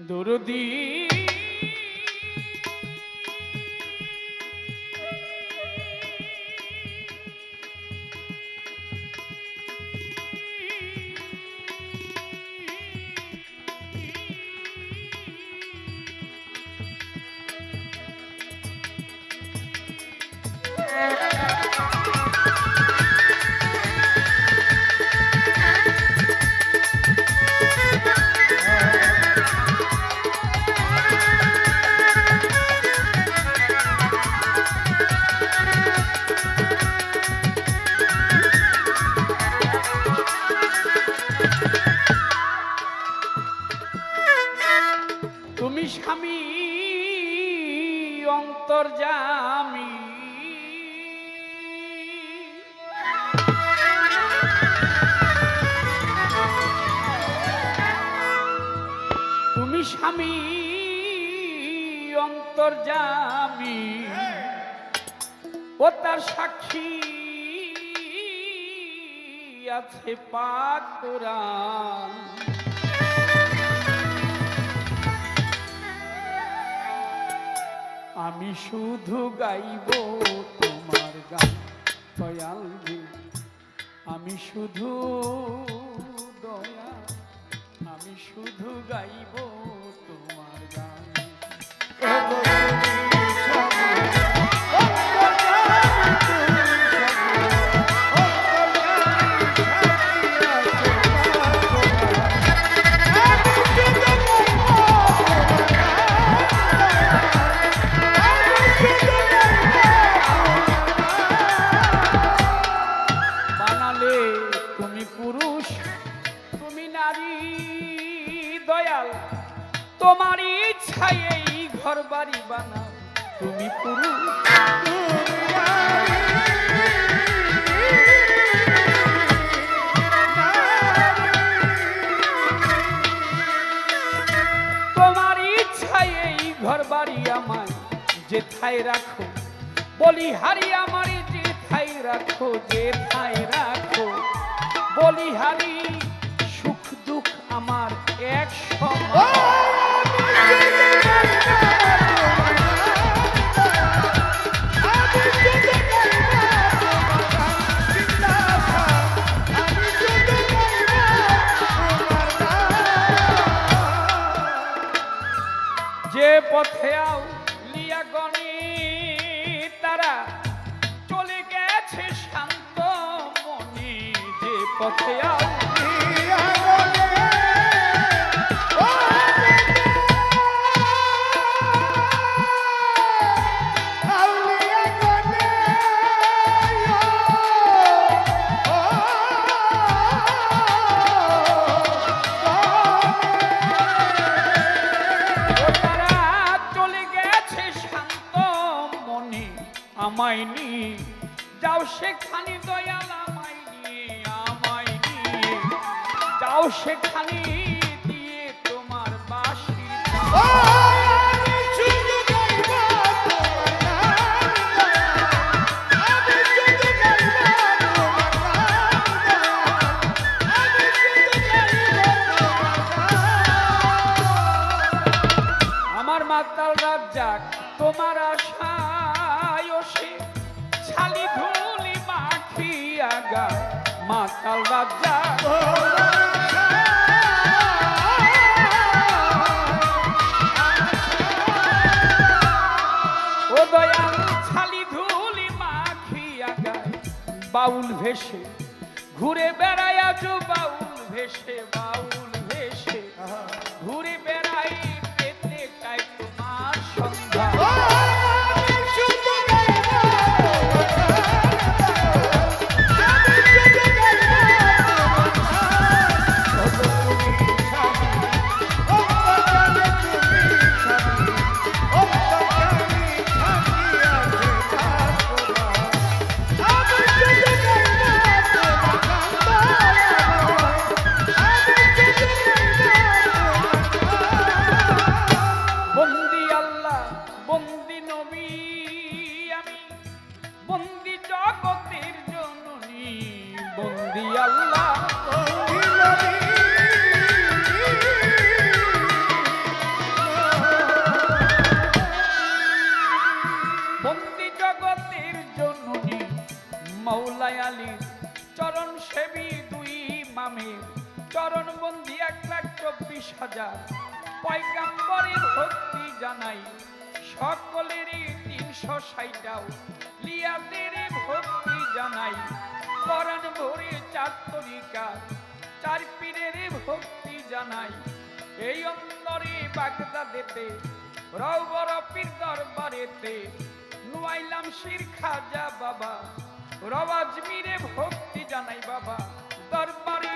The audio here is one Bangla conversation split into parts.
দরদি। তুমি অন্তর্জামী তুমি স্বামী অন্তর্জামী ও তার সাক্ষী আছে পাক কোরআন আমি শুধু গাইব তোমার গান দয়াল। আমি শুধু দয়া আমি শুধু গাইব তোমার ইচ্ছায় এই ঘর বাড়ি বানাও। তুমি পুরুষ। তোমার ইচ্ছায় এই ঘর বাড়ি আমায় যে ঠাই রাখো। বলি হারি আমার যে ঠাই রাখো যে ঠাই রাখো। বলি হারি সুখ দুঃখ আমার এক সমান যে যাও সেখানে দয়াল আমায় নিয়ে আমায় নিয়ে। যাও সেখানে দিয়ে তোমার বাসি। আমার মাতাল রাজ্জাক, তোমার আশায় সে মাখিয়া গা মাতাল রাজা। ও দয়াল, ছালি ধুলি মাখিয়া গায়। বাউল ভেসে, ঘুরে বেড়ায় আজ বাউল ভেসে, বাউল হাজার। পয়গাম্বরের ভক্তি জানাই, সকলেরই তিনশো ষাটটাও। লিয়াদের ভক্তি জানাই, পরাণ ভরে চার পীরের ভক্তি জানাই, এই অন্তরে রৌবর পীর দরবারেতে। নুয়াইলাম শির খাজা বাবা রওয়াজ ভক্তি জানাই বাবা, দরবারে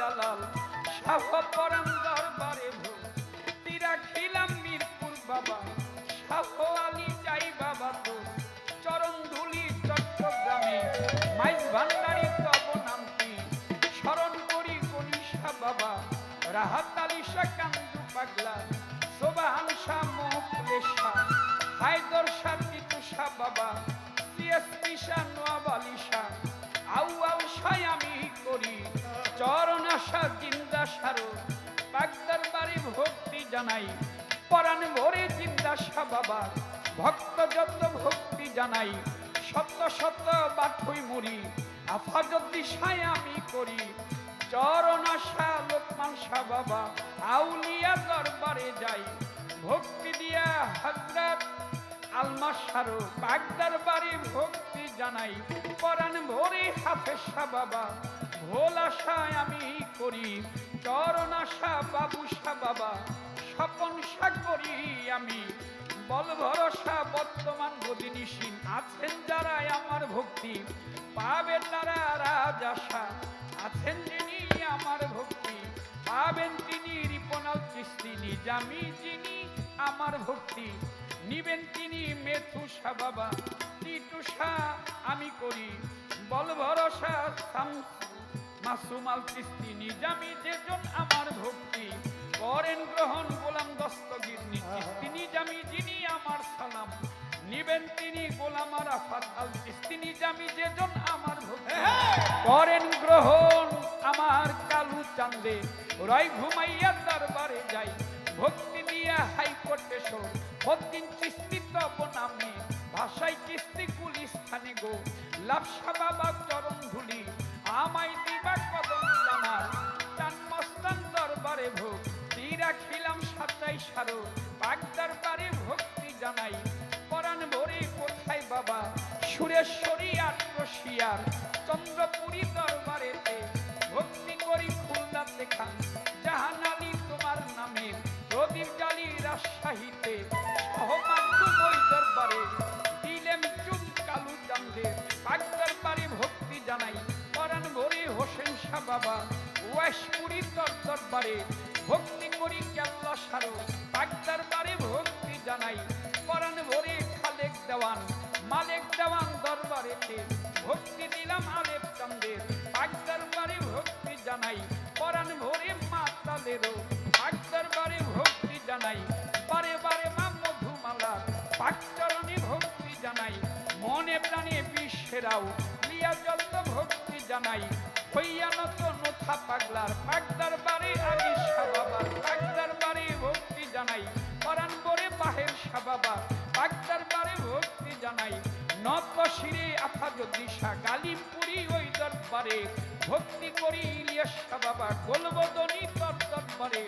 জালাল শাহ পরম দরবারে ভক্তি রাখিলাম মিরপুর বাবা, শাহ আলী যাই বাবা তো। চরণ ধুলি চট্টগ্রামে, মাইজ ভান্ডারি তব নামটি স্মরণ করি গণিসা বাবা, রাহাত আলী শাহ কান্দু পাগলা, সোবাহান শাহ মোহফুলে শাহ। হায়দর শাহ শাহ বাবা, সিএসপি শাহ জানাই। পরাণ ভরে শাহ বাবা, ভক্ত যত ভক্তি জানাই। সত্য সত্য বাঠই মরি আফাজত দিশায় আমি করি। চরণ আশা লোকমান শাহ বাবা, আউলিয়া দরবারে যাই। ভক্তি দিয়া হজরত আলমা সারো বাগদার বাড়ি ভক্তি জানাই। পরাণ ভরে হাফেজ শাহ বাবা, ভোল আশায় আমি করি। চরণ আশা বাবু শাহ বাবা স্বপন করি আমি বল ভরসা বর্তমান গদিনীসীন আছেন যারা আমার ভক্তি পাবে তারা রাজ আশা। আছেন যিনি আমার ভক্তি, পাবেন তিনি রিপনাল চিস্তি। নিজামি যিনি আমার ভক্তি, নিবেন তিনি মেথুষা বাবা। টিটুষা আমি করি, বল ভরসা মাসুমাল চিস্তি। নিজামি যেজন আমার ভক্তি নিজামি যেজন আমার করেন গ্রহণ আমার কালু চান্দে। রয় ঘুমাইয়া দরবারে যাই। ভক্তি দিয়া হাইকোর্টে বদিন চিস্তি তব নামে। ভাষায় চিস্তি কুলি স্থানে গো। লাভসা বাবা চরণ ধুলি, আমায় দিবা কদম চান মস্তান দরবারে ভোগ তীরা খিলাম সাতাই সারো পাক দরবারে ভক্তি জানাই। পরাণ ভরে কোথায় বাবা? সুরেশ্বরী আট্রসিয়ার চন্দ্রপুরী দরবারেতে ভক্তি করি খুলনা দেখান। জাহান তোমার নামে প্রদীপ জালি রাজশাহীতে সহমাদ্য দরবারে দিলেম চুম কালু চান্দে পাক দরবারে ভক্তি জানাই। পরাণ ভরে হোসেন শাহ বাবা ওয়াইশপুরী দর দরবারে ভক্তি করি কেল্লা সারো, পাক দরবারে ভক্তি জানাই। পরাণ ভরে খালেক দেওয়ান, মালেক দেওয়ান দরবারেতে বিশ্বেরাও লিয়া যত ভক্তি জানাই। হইয়া নত নথা পাগলার। পাক দরবারে আগে সাবাবার। পাক দরবারে ভক্তি জানাই। পরাণ বরে বাহের সাবাবা পাক দরবারে ভক্তি জানাই। নত শিরে আফা দিশা গালিমপুরি ওই দরবারে। ভক্তি করি ইলিয়াস বাবা গোলবদনী তর দরবারে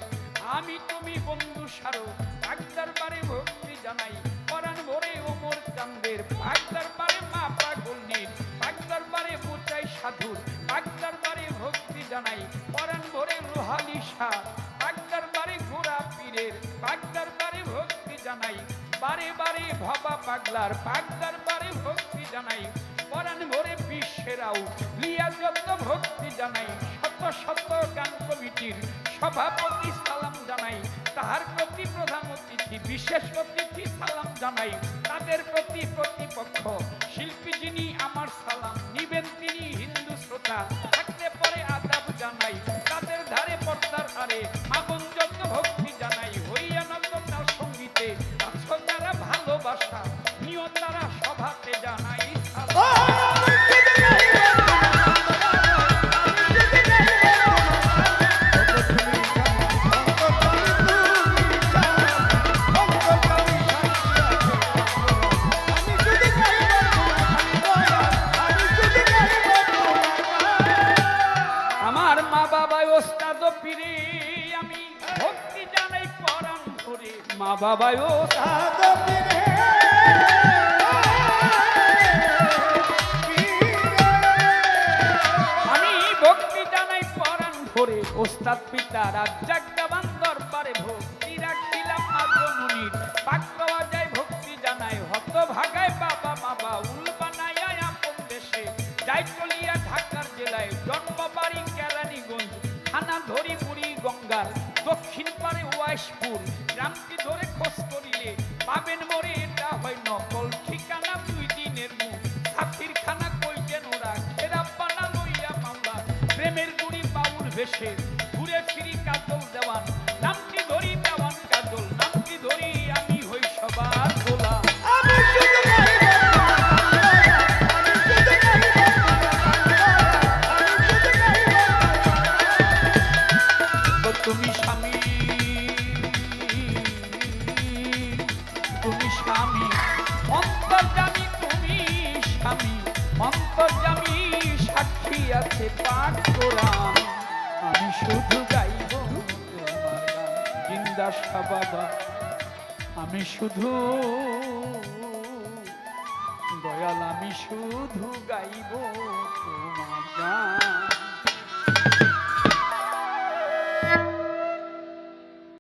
আমি তুমি বন্ধু সারো। পাগদার দরবারে ভক্তি জানাই। পরাণ ভরে ওমর চান্দের। পাক দরবারে ভবা পাগলার বারে ভক্তি জানাই। পরাণ ভরে বিশ্বেরাও লিয়া যত ভক্তি জানাই। শত শত গান কমিটির সভাপতি সালাম জানাই। তাহার প্রতি প্রধান অতিথি, বিশেষ অতিথি সালাম জানাই। তাদের প্রতি প্রতিপক্ষ, শিল্পী যিনি, আমার সালাম ধরে মা বাবায়ও আমি ভক্তি জানাই পরাণ ভরে, ওস্তাদ পিতা রাজ্জাক দেবান দরবারে ভক্তি রাখিলাম মা জননীর। পাক ভক্তি জানাই হত ভাগায় বাবা মা বাউল বানায় আপন দেশে। যাই চলিয়া ঢাকার জেলায়, জন্ম বাড়ি কেরানীগঞ্জ। থানা ধরি বুড়ি গঙ্গার, দক্ষিণ পারে ওয়াইশপুর। অন্তর্জামী সাক্ষী আছে পাঠ কোরআন আমি শুধু গাইব। জিন্দা বাবা আমি শুধু দয়াল, আমি শুধু গাইব তোমার গান